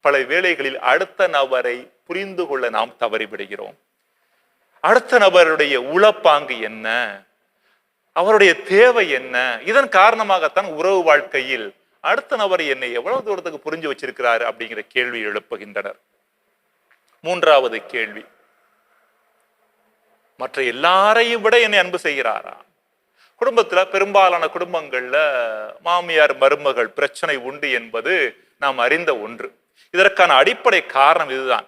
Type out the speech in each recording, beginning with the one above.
பல வேளைகளில் அடுத்த நபரை புரிந்து கொள்ள நாம் தவறிவிடுகிறோம். அடுத்த நபருடைய உளப்பாங்கு என்ன? அவருடைய தேவை என்ன? இதன் காரணமாகத்தான் உறவு வாழ்க்கையில் அடுத்த நபர் என்னை எவ்வளவு தூரத்துக்கு புரிஞ்சு வச்சிருக்கிறாரு அப்படிங்கிற கேள்வி எழுப்புகின்றனர். மூன்றாவது கேள்வி. மற்ற எல்லாரையும் விட என்னை அன்பு செய்கிறாரா? குடும்பத்துல பெரும்பாலான குடும்பங்கள்ல மாமியார் மருமகள் பிரச்சனை உண்டு என்பது நாம் அறிந்த ஒன்று. இதற்கான அடிப்படை காரணம் இதுதான்.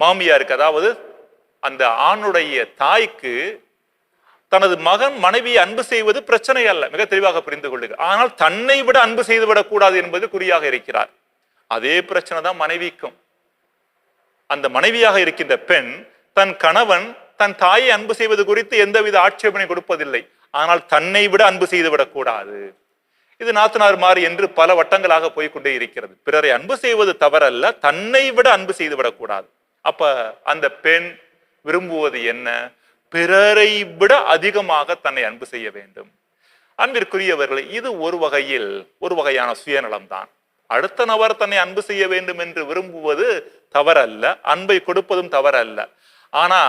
மாமியாருக்கு அதாவது அந்த ஆணுடைய தாய்க்கு தனது மகன் மனைவியை அன்பு செய்வது பிரச்சனை அல்ல மிக தெளிவாக புரிந்து கொள்ளுங்க ஆனால் தன்னை விட அன்பு செய்து விடக்கூடாது என்பது குறியாக இருக்கிறார். அதே பிரச்சனை தான் மனைவிக்கும். அந்த மனைவியாக இருக்கின்ற பெண் தன் கணவன் தன் தாயை அன்பு செய்வது குறித்து எந்தவித ஆட்சேபனை கொடுப்பதில்லை. ஆனால் தன்னை விட அன்பு செய்து விடக்கூடாது இது நாத்தனார் மாறி என்று பல வட்டங்களாக போய்க்கொண்டே இருக்கிறது. பிறரை அன்பு செய்வது தவறல்ல தன்னை விட அன்பு செய்து விடக்கூடாது. அப்ப அந்த பெண் விரும்புவது என்ன? பிறரை விட அதிகமாக தன்னை அன்பு செய்ய வேண்டும். அன்பிற்குரியவர்களே இது ஒரு வகையில் ஒரு வகையான சுயநலம்தான். அடுத்த நபர் தன்னை அன்பு செய்ய வேண்டும் என்று விரும்புவது தவறல்ல அன்பை கொடுப்பதும் தவறல்ல. ஆனா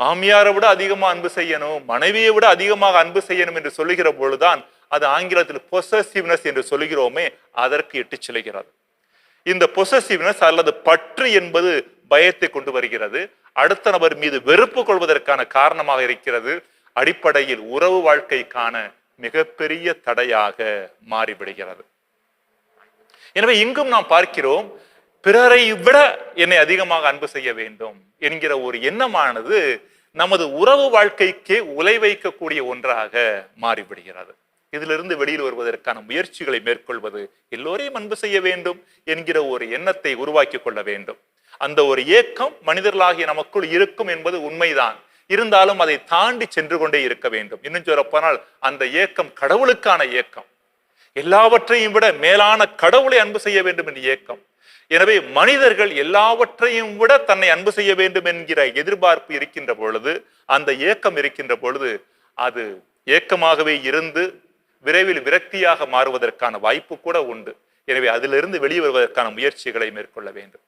மாமியாரை விட அதிகமா அன்பு செய்யணும் மனைவியை விட அதிகமாக அன்பு செய்யணும் என்று சொல்லுகிற பொழுதுதான் அது ஆங்கிலத்தில் பொசசிவ்னஸ் என்று சொல்கிறோமே அதற்கு எட்டு செல்கிறது இந்த பொசசிவ்னஸ் அல்லது பற்று என்பது பயத்தை கொண்டு வருகிறது. அடுத்த நபர் மீது வெறுப்பு கொள்வதற்கான காரணமாக இருக்கிறது. அடிப்படையில் உறவு வாழ்க்கைக்கான மிகப்பெரிய தடையாக மாறிவிடுகிறது. எனவே இங்கும் நாம் பார்க்கிறோம் பிறரை விட என்னை அதிகமாக அன்பு செய்ய வேண்டும் என்கிற ஒரு எண்ணமானது நமது உறவு வாழ்க்கைக்கே உலை வைக்கக்கூடிய ஒன்றாக மாறிவிடுகிறது. இதிலிருந்து வெளியில் வருவதற்கான முயற்சிகளை மேற்கொள்வது எல்லோரையும் அன்பு செய்ய வேண்டும் என்கிற ஒரு எண்ணத்தை உருவாக்கி கொள்ள வேண்டும். அந்த ஒரு ஏக்கம் மனிதர்களாகிய நமக்குள் இருக்கும் என்பது உண்மைதான். இருந்தாலும் அதை தாண்டி சென்று கொண்டே இருக்க வேண்டும். இன்னும் சொல்லப்போனால் அந்த ஏக்கம் கடவுளுக்கான ஏக்கம். எல்லாவற்றையும் விட மேலான கடவுளை அன்பு செய்ய வேண்டும் என்ற ஏக்கம். எனவே மனிதர்கள் எல்லாவற்றையும் விட தன்னை அன்பு செய்ய வேண்டும் என்கிற எதிர்பார்ப்பு இருக்கின்ற பொழுது அந்த ஏக்கம் இருக்கின்ற பொழுது அது ஏக்கமாகவே இருந்து விரைவில் விரக்தியாக மாறுவதற்கான வாய்ப்பு கூட உண்டு. எனவே அதிலிருந்து வெளியே வருவதற்கான முயற்சிகளை மேற்கொள்ள வேண்டும்.